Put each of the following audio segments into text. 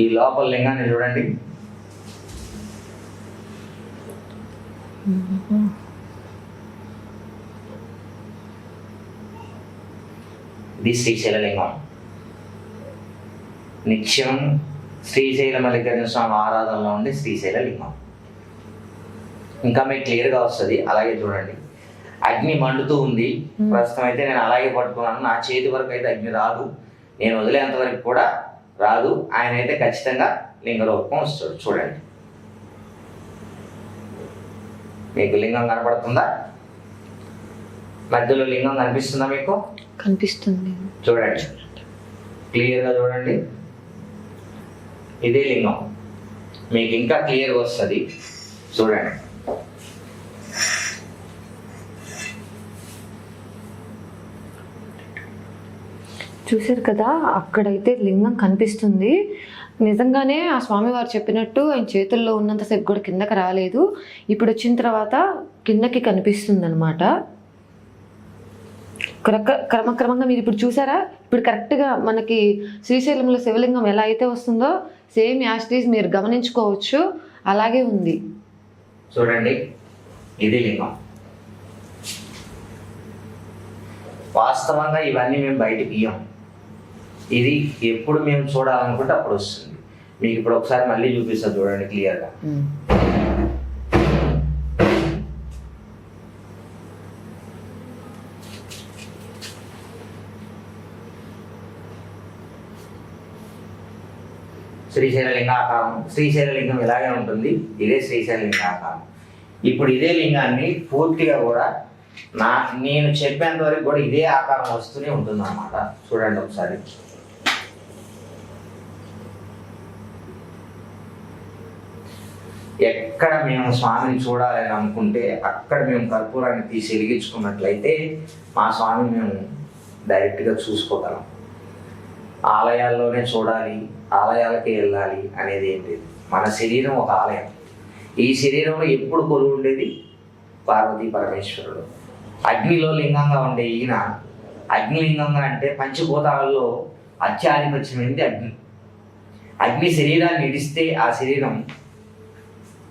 ఈ లోపల లింగాన్ని చూడండి. ఇది శ్రీశైల లింగం నిత్యం శ్రీశైల మల్లికార్జున స్వామి ఆరాధనలో ఉండే శ్రీశైల లింగం ఇంకా మీకు క్లియర్గా వస్తుంది. అలాగే చూడండి. అగ్ని మండుతూ ఉంది. ప్రస్తుతం అయితే నేను అలాగే పట్టుకున్నాను. నా చేతి వరకు అయితే అగ్ని రాదు. నేను వదిలేంత వరకు కూడా రాదు. ఆయన అయితే ఖచ్చితంగా లింగ రూపం వస్తాడు. చూడండి. మీకు లింగం కనపడుతుందా? మధ్యలో లింగం కనిపిస్తుందా మీకు? కనిపిస్తుంది. చూడండి. క్లియర్గా చూడండి. ఇదే లింగం. మీకు ఇంకా క్లియర్గా వస్తుంది. చూడండి. చూశారు కదా అక్కడైతే లింగం కనిపిస్తుంది. నిజంగానే ఆ స్వామివారు చెప్పినట్టు ఆయన చేతుల్లో ఉన్నంతసేపు కూడా కిందకి రాలేదు. ఇప్పుడు వచ్చిన తర్వాత కిందకి కనిపిస్తుంది అనమాట క్రమక్రమంగా మీరు ఇప్పుడు చూసారా? ఇప్పుడు కరెక్ట్గా మనకి శ్రీశైలంలో శివలింగం ఎలా అయితే వస్తుందో సేమ్ యాస్టీస్ మీరు గమనించుకోవచ్చు. అలాగే ఉంది. చూడండి ఇది లింగం. వాస్తవంగా ఇవన్నీ మేము బయటకి ఇయ్యం. ఇది ఎప్పుడు మేము చూడాలనుకుంటే అప్పుడు వస్తుంది. మీకు ఇప్పుడు ఒకసారి మళ్ళీ చూపిస్తాను చూడండి క్లియర్గా. శ్రీశైల లింగాకారం శ్రీశైల లింగం ఇలాగే ఉంటుంది? ఇదే శ్రీశైల లింగాకారం ఇప్పుడు ఇదే లింగాన్ని పూర్తిగా కూడా నా నేను చెప్పేంత వరకు కూడా ఇదే ఆకారం వస్తూనే ఉంటుంది అన్నమాట చూడండి ఒకసారి. ఎక్కడ మేము స్వామిని చూడాలని అనుకుంటే అక్కడ మేము కర్పూరాన్ని తీసి వెలిగించుకున్నట్లయితే మా స్వామిని మేము డైరెక్ట్గా చూసుకోగలం. ఆలయాల్లోనే చూడాలి ఆలయాలకే వెళ్ళాలి అనేది ఏంటి మన శరీరం ఒక ఆలయం. ఈ శరీరంలో ఎప్పుడు కొలువు ఉండేది? పార్వతీ పరమేశ్వరుడు. అగ్నిలో లింగంగా ఉండే ఈయన అగ్నిలింగంగా అంటే పంచభూతాలలో అత్యాధిపత్యమైనది అగ్ని. అగ్ని శరీరాన్ని ఇడిస్తే ఆ శరీరం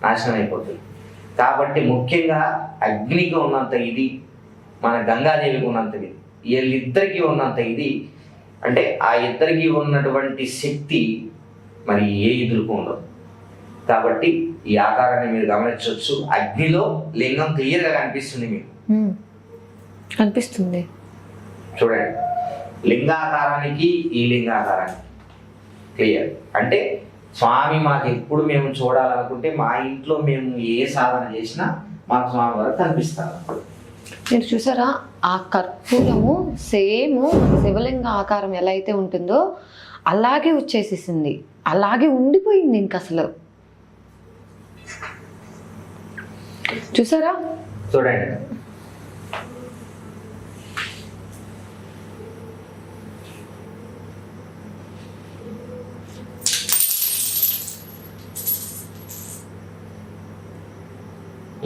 నాశనం అయిపోతుంది కాబట్టి ముఖ్యంగా అగ్నికి ఉన్నంత ఇది మన గంగాదేవికి ఉన్నంత ఇది వీళ్ళిద్దరికీ ఉన్నంత ఇది అంటే ఆ ఇద్దరికి ఉన్నటువంటి శక్తి మరి ఏ ఇదులకు ఉండదు. కాబట్టి ఈ ఆకారాన్ని మీరు గమనించవచ్చు. అగ్నిలో లింగం క్లియర్గా కనిపిస్తుంది మీకు. కనిపిస్తుంది. చూడండి. లింగాకారానికి ఈ లింగాకారానికి క్లియర్. అంటే స్వామి మాకు ఎప్పుడు మేము చూడాలనుకుంటే మా ఇంట్లో మేము ఏ సాధన చేసినా మాకు స్వామి వారు కనిపిస్తారు. మీరు చూసారా? ఆ కర్పూరము సేమ్ శివలింగ ఆకారం ఎలా అయితే ఉంటుందో అలాగే వచ్చేసేసింది. అలాగే ఉండిపోయింది ఇంక అసలు. చూసారా? చూడండి.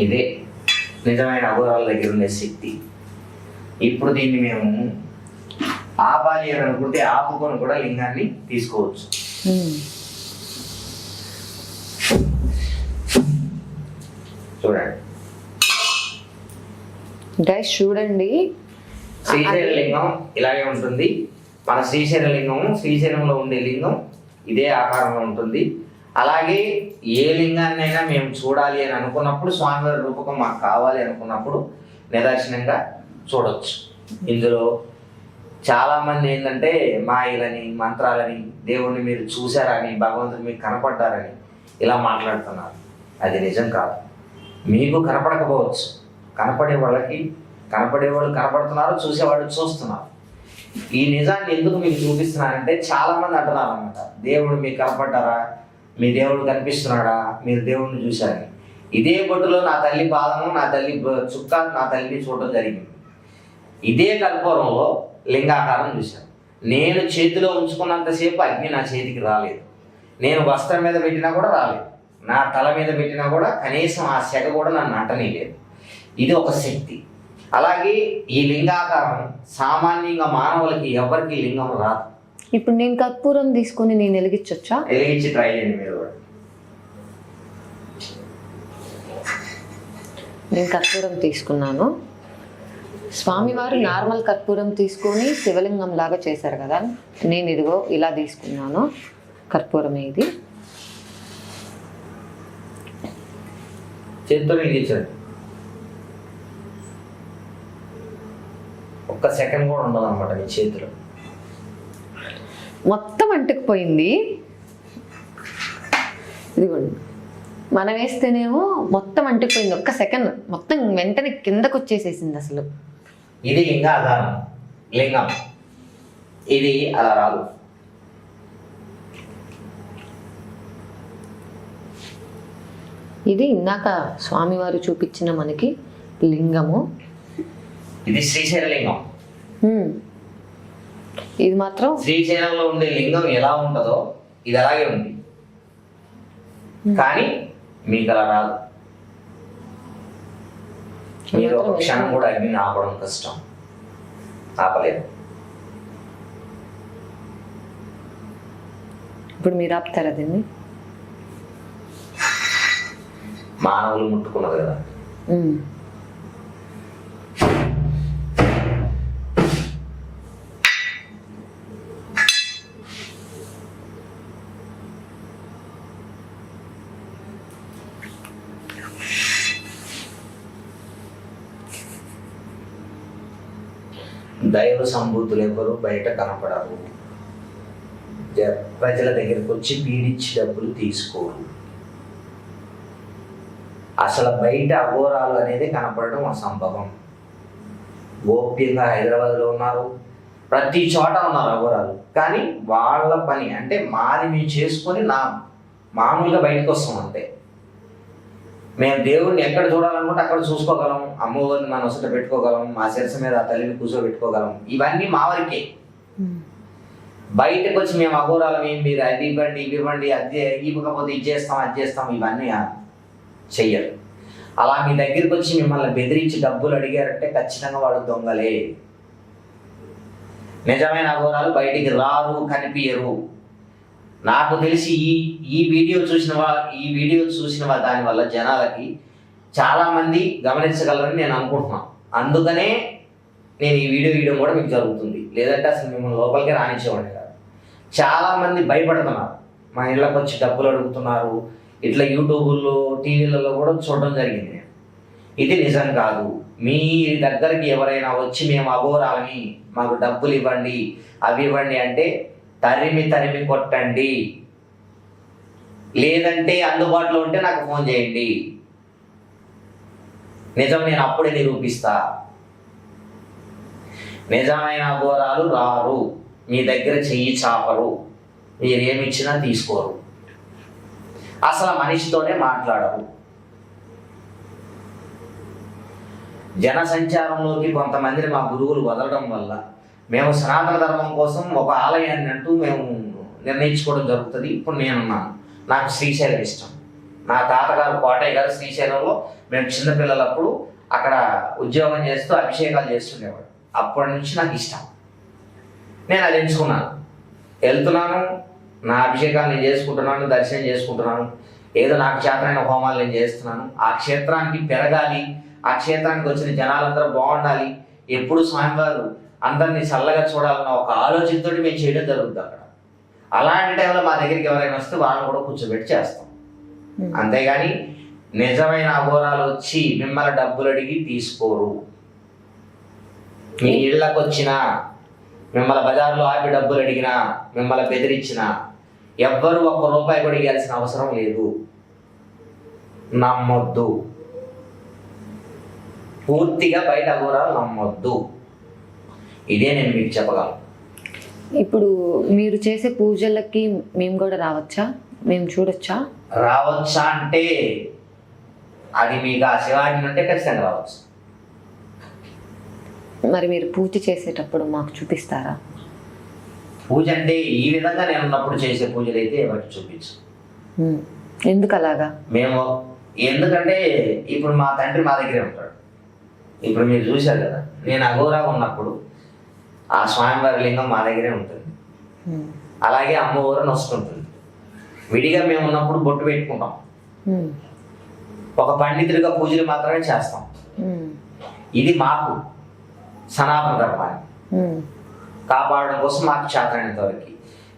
ఇదే నిజమైన అఘోరాల దగ్గర ఉండే శక్తి. ఇప్పుడు దీన్ని మేము ఆపాలి అని అనుకుంటే ఆపుకొని కూడా లింగాన్ని తీసుకోవచ్చు. చూడండి. గైస్ చూడండి. శ్రీశైల లింగం ఇలాగే ఉంటుంది. మన శ్రీశైల లింగం శ్రీశైలంలో ఉండే లింగం ఇదే ఆకారంలో ఉంటుంది. అలాగే ఏ లింగాన్నైనా మేము చూడాలి అని అనుకున్నప్పుడు స్వామివారి రూపకం మాకు కావాలి అనుకున్నప్పుడు నిదర్శనంగా చూడవచ్చు ఇందులో చాలామంది ఏంటంటే మాయలని మంత్రాలని దేవుణ్ణి మీరు చూశారని భగవంతుడు మీకు కనపడ్డారని ఇలా మాట్లాడుతున్నారు. అది నిజం కాదు. మీకు కనపడకపోవచ్చు. కనపడే వాళ్ళకి కనపడే వాళ్ళు కనపడుతున్నారు చూసేవాళ్ళు చూస్తున్నారు. ఈ నిజాన్ని ఎందుకు మీకు చూపిస్తున్నానంటే చాలామంది అంటున్నారు అనమాట దేవుడు మీకు కనపడ్డారా? మీ దేవుడు కనిపిస్తున్నాడా? మీరు దేవుడిని చూశారని ఇదే బొట్టులో నా తల్లి పాదము నా తల్లి చుక్క నా తల్లిని చూడడం జరిగింది. ఇదే కల్పూరంలో లింగాకారం చూశాను. నేను చేతిలో ఉంచుకున్నంతసేపు అగ్ని నా చేతికి రాలేదు. నేను వస్త్రం మీద పెట్టినా కూడా రాలేదు. నా తల మీద పెట్టినా కూడా కనీసం ఆ సెగ కూడా నన్ను అంటనీయలేదు. ఇది ఒక శక్తి. అలాగే ఈ లింగాకారం సామాన్యంగా మానవులకి ఎవరికి లింగం రాదు. ఇప్పుడు నేను కర్పూరం తీసుకొని నేను వెలిగించొచ్చా? వెలిగించి ట్రై చేయండి మీరు కూడా. నేను కర్పూరం తీసుకున్నాను. స్వామివారు నార్మల్ కర్పూరం తీసుకొని శివలింగం లాగా చేశారు కదా. నేను ఇదిగో ఇలా తీసుకున్నాను. కర్పూరం ఇది. చేతితో వెలిగించండి. ఒక్క సెకండ్ కూడా ఉండదు అనమాట మీ చేతిలో. మొత్తం అంటుకుపోయింది. ఇదిగోండి. మనం వేస్తేనేమో మొత్తం అంటుకుపోయింది. ఒక్క సెకండ్. మొత్తం వెంటనే కిందకు వచ్చేసేసింది అసలు. ఇది లింగాధారం లింగం. ఇది అలా రాదు. ఇది ఇందాక స్వామివారు చూపించిన మనకి లింగము. ఇది శ్రీశైల లింగం హ్మ్. ఇది మాత్రం శ్రీశైలంలో ఉండే లింగం ఎలా ఉంటుందో ఇది అలాగే ఉంది. కానీ మీకు అలా రాదు. మీరు ఒక క్షణం కూడా అగ్నిని ఆపడం కష్టం. ఆపలేదు. ఇప్పుడు మీరు ఆపుతారా దీన్ని? మానవులు ముట్టుకున్నది కదా. దైవ సంబూతులు ఎవరు బయట కనపడరు. ప్రజల దగ్గరికి వచ్చి పీడిచ్చి డబ్బులు తీసుకోరు. అసలు బయట అఘోరాలు అనేది కనపడడం అసంభవం. గోప్యంగా హైదరాబాద్లో ఉన్నారు. ప్రతి చోట ఉన్నారు అఘోరాలు. కానీ వాళ్ళ పని అంటే మాది మేము చేసుకొని నా మామూలుగా బయటకు వస్తాం అంతే మేము దేవుడిని ఎక్కడ చూడాలనుకుంటే అక్కడ చూసుకోగలం అమ్మవారిని మన వసట పెట్టుకోగలం మా శిరస మీద ఆ తల్లిని కూర్చోబెట్టుకోగలం. ఇవన్నీ మా వరకే. హ్మ్. బయటకు వచ్చి మేము అఘోరాలం ఏం మీరు అది ఇవ్వండి ఇవి ఇవ్వండి అది ఇవ్వకపోతే ఇది చేస్తాం అది చేస్తాం ఇవన్నీ చెయ్యరు. అలా మీ దగ్గరికి వచ్చి మిమ్మల్ని బెదిరించి డబ్బులు అడిగారంటే ఖచ్చితంగా వాళ్ళు దొంగలే. నిజమైన అఘోరాలు బయటికి రారు కనిపించరు నాకు తెలిసి ఈ ఈ వీడియో చూసిన వా ఈ వీడియో చూసిన వా- దానివల్ల జనాలకి చాలామంది గమనించగలరని నేను అనుకుంటున్నాను అందుకనే నేను ఈ వీడియో వీడియో కూడా మీకు జరుగుతుంది. లేదంటే అసలు మిమ్మల్ని లోపలికి రానిచ్చేవాడిని కాదు. చాలామంది భయపడుతున్నారు. మా ఇళ్ళకి వచ్చి డబ్బులు అడుగుతున్నారు. ఇట్లా యూట్యూబ్లో టీవీలలో కూడా చూడడం జరిగింది నేను. ఇది నిజం కాదు. మీ దగ్గరికి ఎవరైనా వచ్చి మేము అఘోరాలని మాకు డబ్బులు ఇవ్వండి అవి ఇవ్వండి అంటే తరిమి తరిమి కొట్టండి. లేదంటే అందుబాటులో ఉంటే నాకు ఫోన్ చేయండి. నిజం నేను అప్పుడే నిరూపిస్తా. నిజమైన అఘోరాలు రారు. మీ దగ్గర చెయ్యి చాపరు. మీరు తీసుకోరు. అసలు మనిషితోనే మాట్లాడరు. జన సంచారంలోకి కొంతమందిని మా గురువులు వదలడం వల్ల మేము సనాతన ధర్మం కోసం ఒక ఆలయాన్ని అంటూ మేము నిర్ణయించుకోవడం జరుగుతుంది. ఇప్పుడు నేనున్నాను నాకు శ్రీశైలం ఇష్టం. నా తాతగారు కోటయ్య గారు శ్రీశైలంలో మేము చిన్నపిల్లలప్పుడు అక్కడ ఉద్యోగం చేస్తూ అభిషేకాలు చేస్తుండేవాడు అప్పటి నుంచి నాకు ఇష్టం. నేను అది ఎంచుకున్నాను. వెళ్తున్నాను నా అభిషేకాలు నేను చేసుకుంటున్నాను దర్శనం చేసుకుంటున్నాను. ఏదో నాకు చేతనైన హోమాలు నేను చేస్తున్నాను. ఆ క్షేత్రానికి పెరగాలి ఆ క్షేత్రానికి వచ్చిన జనాలందరూ బాగుండాలి. ఎప్పుడు స్వామివారు అందరినీ చల్లగా చూడాలన్న ఒక ఆలోచనతో మేము చేయడం జరుగుతుంది అక్కడ. అలాంటి టైంలో మా దగ్గరికి ఎవరైనా వస్తే వాళ్ళని కూడా కూర్చోబెట్టి చేస్తాం. హ్మ్. అంతేగాని నిజమైన అఘోరాలు వచ్చి మిమ్మల్ని డబ్బులు అడిగి తీసుకోరు. మీ ఇళ్ళకు వచ్చినా మిమ్మల్ని బజార్లో ఆపి డబ్బులు అడిగినా మిమ్మల్ని బెదిరించినా ఎవ్వరు ఒక్క రూపాయి కూడా ఇవ్వాల్సిన అవసరం లేదు. నమ్మొద్దు. పూర్తిగా బయట అఘోరాలు నమ్మొద్దు. ఇదే నేను మీకు చెప్పగలను. ఇప్పుడు మీరు చేసే పూజలకి మేము కూడా రావచ్చా? మేము చూడొచ్చా? రావచ్చా అంటే అది మీకు ఆ శివాజ్ఞ ఉంటే ఖచ్చితంగా రావచ్చు. మరి మీరు పూజ చేసేటప్పుడు మాకు చూపిస్తారా? పూజ అంటే ఈ విధంగా నేను ఉన్నప్పుడు చేసే పూజలు అయితే ఎవరికి చూపించు. ఎందుకు అలాగా మేము ఎందుకంటే ఇప్పుడు మా తండ్రి మా దగ్గరే ఉంటాడు. ఇప్పుడు మీరు చూశారు కదా నేను అఘోరాగా ఉన్నప్పుడు ఆ స్వామివారి లింగం మా దగ్గరే ఉంటుంది. అలాగే అమ్మవారు నొస్తుంటుంది. విడిగా మేము ఉన్నప్పుడు బొట్టు పెట్టుకుంటాం. ఒక పండితుడిగా పూజలు మాత్రమే చేస్తాం. ఇది మాకు సనాతన ధర్మాన్ని. కాపాడడం కోసం మాకు చేతనైనంత వరకు.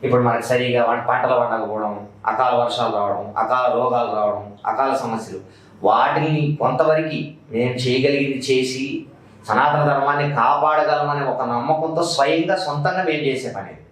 ఇప్పుడు మనకి సరిగా పంటలు పండకపోవడం అకాల వర్షాలు రావడం అకాల రోగాలు రావడం అకాల సమస్యలు. వాటిని కొంతవరకు మేము చేయగలిగింది చేసి సనాతన ధర్మాన్ని కాపాడగలమనే ఒక నమ్మకంతో స్వయంగా సొంతంగా మేము చేసే పని